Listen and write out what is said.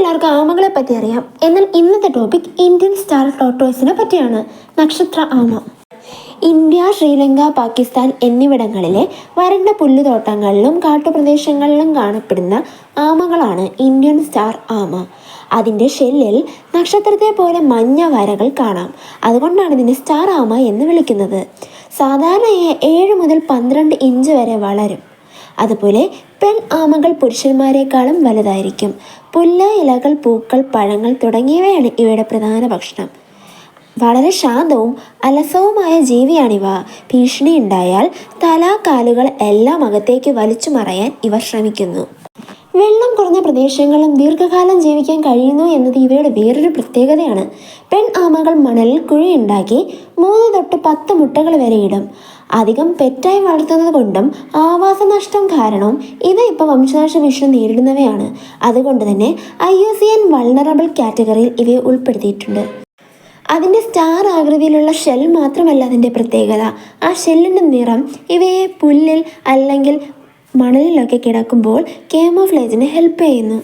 എല്ലാവർക്കും ആമകളെ പറ്റി അറിയാം. എന്നാൽ ഇന്നത്തെ ടോപ്പിക് ഇന്ത്യൻ സ്റ്റാർ ടോട്ടോയ്സിനെ പറ്റിയാണ്. നക്ഷത്ര ആമ. ഇന്ത്യ ശ്രീലങ്ക പാകിസ്ഥാൻ എന്നിവിടങ്ങളിലെ വരണ്ട പുല്ലുതോട്ടങ്ങളിലും കാട്ടുപ്രദേശങ്ങളിലും കാണപ്പെടുന്ന ആമകളാണ് ഇന്ത്യൻ സ്റ്റാർ ആമ. അതിന്റെ ഷെല്ലിൽ നക്ഷത്രത്തെ പോലെ മഞ്ഞ വരകൾ കാണാം. അതുകൊണ്ടാണ് ഇതിനെ സ്റ്റാർ ആമ എന്ന് വിളിക്കുന്നത്. സാധാരണയായി ഏഴ് മുതൽ പന്ത്രണ്ട് ഇഞ്ച് വരെ വളരും. അതുപോലെ പെൺ ആമകൾ പുരുഷന്മാരെക്കാളും വലുതായിരിക്കും. പുല്ല ഇലകൾ പൂക്കൾ പഴങ്ങൾ തുടങ്ങിയവയാണ് ഇവയുടെ പ്രധാന ഭക്ഷണം. വളരെ ശാന്തവും അലസവുമായ ജീവിയാണിവ. ഭീഷണി ഉണ്ടായാൽ തല കാലുകൾ എല്ലാം അകത്തേക്ക് വലിച്ചു മറയാൻ ഇവ ശ്രമിക്കുന്നു. വെള്ളം കുറഞ്ഞ പ്രദേശങ്ങളും ദീർഘകാലം ജീവിക്കാൻ കഴിയുന്നു എന്നത് ഇവയുടെ വേറൊരു പ്രത്യേകതയാണ്. പെൺ ആമകൾ മണലിൽ കുഴിയുണ്ടാക്കി മൂന്ന് തൊട്ട് പത്ത് മുട്ടകൾ വരെ ഇടും. അധികം പെറ്റായി വളർത്തുന്നത് കൊണ്ടും ആവാസനഷ്ടം കാരണവും ഇവ ഇപ്പോൾ വംശനാശ ഭീഷണി നേരിടുന്നവയാണ്. അതുകൊണ്ട് തന്നെ I U C N vulnerable കാറ്റഗറിയിൽ ഇവയെ ഉൾപ്പെടുത്തിയിട്ടുണ്ട്. അതിന്റെ സ്റ്റാർ ആകൃതിയിലുള്ള ഷെൽ മാത്രമല്ല അതിന്റെ പ്രത്യേകത. ആ ഷെല്ലിന്റെ നിറം ഇവയെ പുല്ലിൽ അല്ലെങ്കിൽ മണലിലൊക്കെ കിടക്കുമ്പോൾ കേമോഫ്ലേജിന് ഹെൽപ്പ് ചെയ്യുന്നു.